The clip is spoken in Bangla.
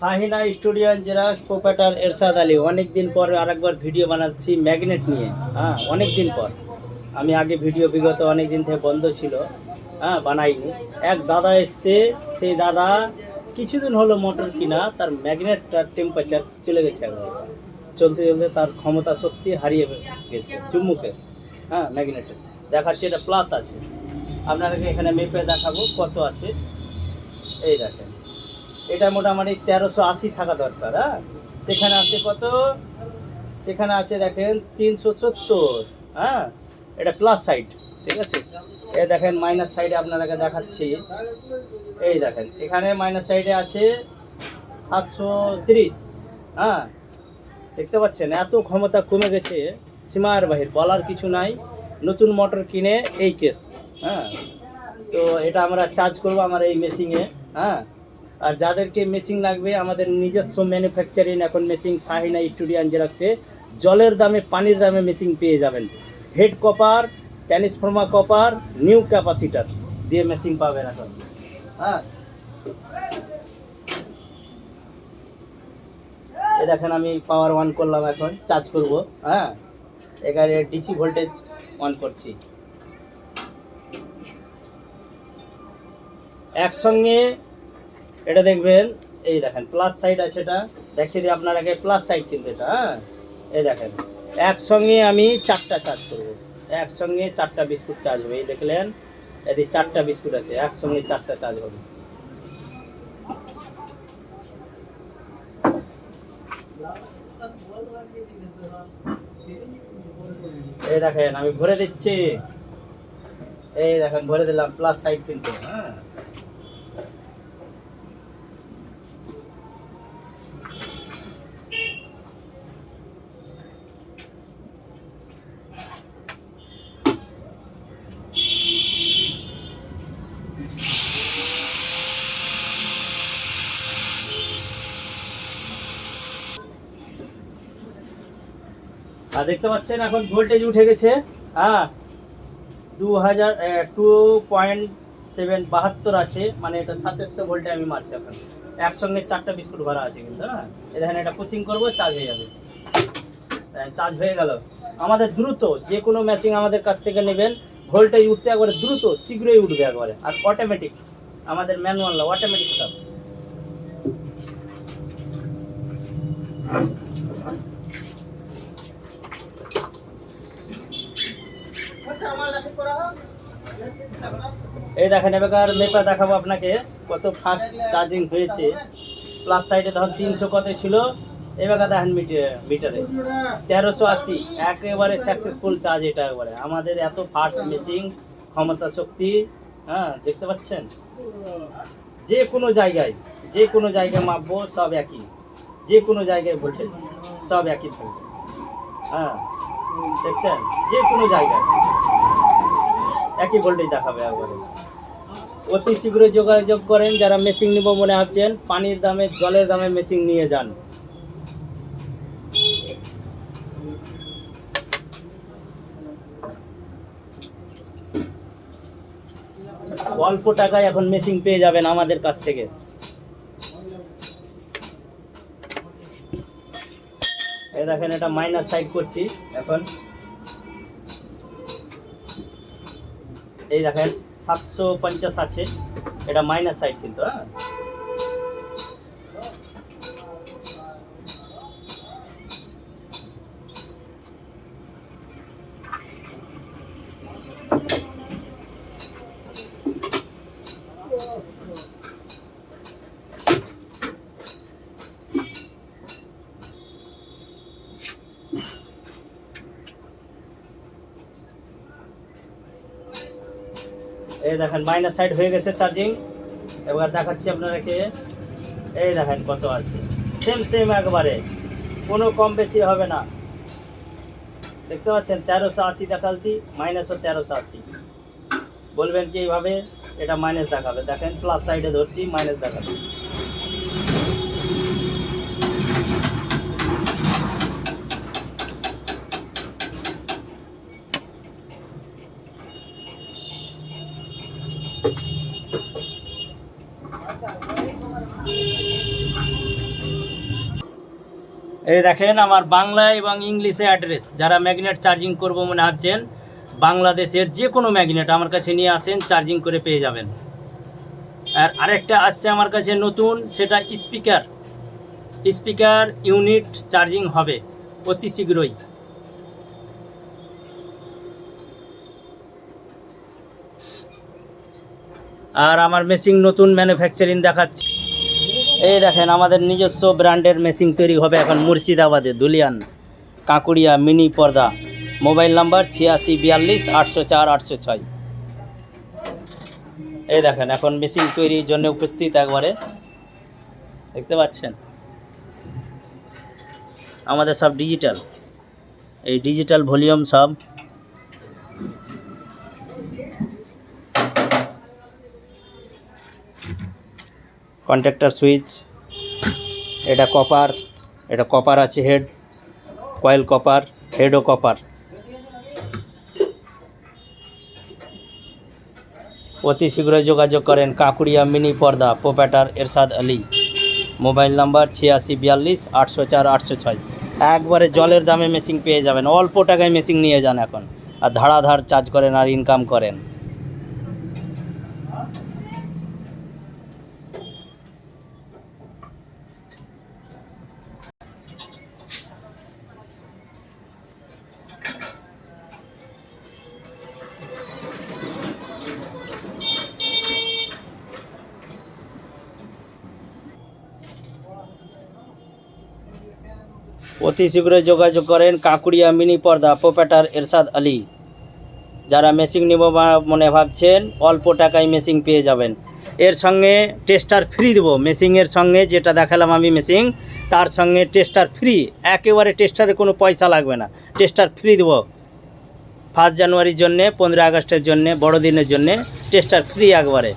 Sahina studio Xerox proprietor Ershad Ali. অনেক দিন পর আরেকবার ভিডিও বানাচ্ছি ম্যাগনেট নিয়ে। হ্যাঁ অনেক দিন পর। আমি আগে ভিডিও বিগত অনেক দিন থেকে বন্ধ ছিল। হ্যাঁ বানাইনি। এক দাদা এসছে, সেই দাদা কিছুদিন হলো মোটর কিনা, তার ম্যাগনেটটার টেম্পারেচার চলে গেছে একবার চলতে চলতে তার ক্ষমতা শক্তি হারিয়ে গেছে, চুম্বুকের। হ্যাঁ ম্যাগনেটের। দেখাচ্ছি, এটা প্লাস আছে। আপনাদেরকে এখানে মেপে দেখাবো কত আছে। এই দেখেন। এটা মোটামুটি তেরোশো আশি থাকা দরকার হ্যাঁ? সেখানে আছে কত? সেখানে আছে দেখেন তিনশো সত্তর হ্যাঁ? এটা প্লাস সাইড ঠিক আছে? এ দেখেন মাইনাস সাইডে আপনাদেরকে দেখাচ্ছি। এই দেখেন, এখানে মাইনাস সাইডে আছে সাতশো তিরিশ হ্যাঁ? দেখতে পাচ্ছেন, এত ক্ষমতা কমে গেছে, সীমার বাহির, বলার কিছু নাই। নতুন মোটর কিনে এই কেস হ্যাঁ? তো এটা আমরা চার্জ করব আমার এই মেশিনে হ্যাঁ? আর যাদেরকে মেশিন লাগবে, আমাদের নিজস্ব ম্যানুফ্যাকচারিং এখন মেশিন সাহিনা স্টুডিয়ান জেরাক্সে জলের দামে, পানির দামে মেশিন পেয়ে যাবেন। Head copper transformer copper new capacitor দিয়ে মেশিন পাবেন এখন। হ্যাঁ। দেখেন আমি পাওয়ার অন করলাম এখন চার্জ করব হ্যাঁ। এখানে ডিসি ভোল্টেজ অন করছি। একসঙ্গে এটা দেখবেন, এই দেখেন প্লাস সাইড আছে এটা। দেখিয়ে দিই আপনার আগে প্লাস সাইড কিন্তু এটা হ্যাঁ? এই দেখেন, একসঙ্গে আমি চারটা চার্জ করব। একসঙ্গে চারটা বিস্কুট চার্জ হবে, এই দেখলেন? এদি চারটা বিস্কুট আছে, একসঙ্গে চারটা চার্জ হবে। এই দেখেন, আমি ভরে দিচ্ছি। এই দেখেন, ভরে দিলাম প্লাস সাইড কিন্তু হ্যাঁ? আর দেখতে পাচ্ছেন এখন ভোল্টেজ উঠে গেছে হ্যাঁ? দু হাজার টু পয়েন্ট সেভেন বাহাত্তর আছে মানে এটা সাতাশশো ভোল্টে আমি মারছি এখন। একসঙ্গে চারটা বিস্কুট ভরা আছে কিন্তু হ্যাঁ? এই দেখেন এটা পুশিং করব চার্জ হয়ে যাবে। চার্জ হয়ে গেল। আমাদের দ্রুত যে কোনো মেশিন আমাদের কাছ থেকে নেবেন ভোল্টেজ উঠতে একবারে দ্রুত, শীঘ্রই উঠবে একবারে, আর অটোমেটিক আমাদের ম্যানুয়াল অটোমেটিক সব। এই দেখেন এবার মেপা দেখাবো আপনাকে, কত ফাস্ট চার্জিং হয়েছে। প্লাস সাইডে তখন তিনশো কত ছিল? এবার দেখেন মিটার তেরোশো আশি, একেবারে সাকসেসফুল চার্জ এটা একবারে আমাদের এত ফাস্ট মেশিন ক্ষমতা শক্তি হ্যাঁ দেখতে পাচ্ছেন? যে কোনো জায়গায়, যে কোনো জায়গায় মাপবো, সব একই। যে কোনো জায়গায় ভোল্টেজ সব একই থাকবে। হ্যাঁ দেখছেন? যে কোনো জায়গায়। একই ভোল্টেজ দেখাবে একবারে। অতি শীঘ্র যোগাযোগ করেন যারা মেশিন নিব মনে ভাবছেন, পানির দামে, জলের দামে মেশিন নিয়ে যান। অল্প টাকায় এখন মেশিন পেয়ে যাবেন আমাদের কাছ থেকে। দেখেন, এটা মাইনাস সাইড করছি এখন। এই দেখেন সাতশো পঞ্চাশ আছে। এটা মাইনাস সাইড কিন্তু হ্যাঁ? এই দেখেন মাইনাস সাইড হয়ে গেছে চার্জিং এবার দেখাচ্ছি আপনাদেরকে। এই দেখেন কত আছে। সেম সেম একবারে। কোনো কম বেশি হবে না। দেখতে পাচ্ছেন, তেরোশো আশি দেখাচ্ছি মাইনাসও তেরোশো আশি। বলবেন কি এইভাবে? এটা মাইনাস দেখাবে। দেখেন প্লাস সাইডে ধরছি মাইনাস দেখাবে। এই দেখেন আমার বাংলা এবং ইংলিশে অ্যাড্রেস। যারা ম্যাগনেট চার্জিং করব মনে ভাবছেন, বাংলাদেশের যে কোনো ম্যাগনেট আমার কাছে নিয়ে আসেন, চার্জিং করে পেয়ে যাবেন। আর আরেকটা আসছে আমার কাছে নতুন, সেটা স্পিকার। স্পিকার ইউনিট চার্জিং হবে অতি শীঘ্রই। আর আমার মেশিন নতুন ম্যানুফ্যাকচারিং দেখাচ্ছে। এই দেখেন, আমাদের নিজস্ব ব্র্যান্ডের মেশিন তৈরি হবে এখন মুর্শিদাবাদে, দুলিয়ান, কাঁকুড়িয়া, মিনি পর্দা। মোবাইল নাম্বার ছিয়াশি, বিয়াল্লিশ, আটশো চার, আটশো ছয়। এই দেখেন, এখন মেশিন তৈরির জন্য উপস্থিত একবারে। দেখতে পাচ্ছেন? আমাদের সব ডিজিটাল এই ডিজিটাল ভলিউম সব কন্ট্যাক্টর সুইচ এটা কপার এটা কপার আছে হেড কয়েল কপার হেডও কপার অতি শীঘ্রই যোগাযোগ করেন কাকুড়িয়া মিনি পর্দা পোপ্যাটার এরশাদ আলী। মোবাইল নাম্বার ছিয়াশি বিয়াল্লিশ, আটশো চার, আটশো ছয়। একবারে জলের দামে মেশিন পেয়ে যাবেন। অল্প টাকায় মেশিন নিয়ে যান এখন। আর ধাড়াধাড় চার্জ করেন আর ইনকাম করেন। অতি শীঘ্রই যোগাযোগ করেন কাকুড়িয়া মিনি পর্দা পোপ্যাটার এরশাদ আলী। যারা মেশিন নেব মনে ভাবছেন, অল্প টাকায় মেশিন পেয়ে যাবেন। এর সঙ্গে টেস্টার ফ্রি দেবো। মেশিনের সঙ্গে যেটা দেখালাম আমি মেশিন তার সঙ্গে টেস্টার ফ্রি। একেবারে টেস্টারে কোনো পয়সা লাগবে না। টেস্টার ফ্রি দেবো। ফার্স্ট জানুয়ারির জন্যে পনেরো আগস্টের জন্যে, বড়দিনের জন্যে টেস্টার ফ্রি একবারে।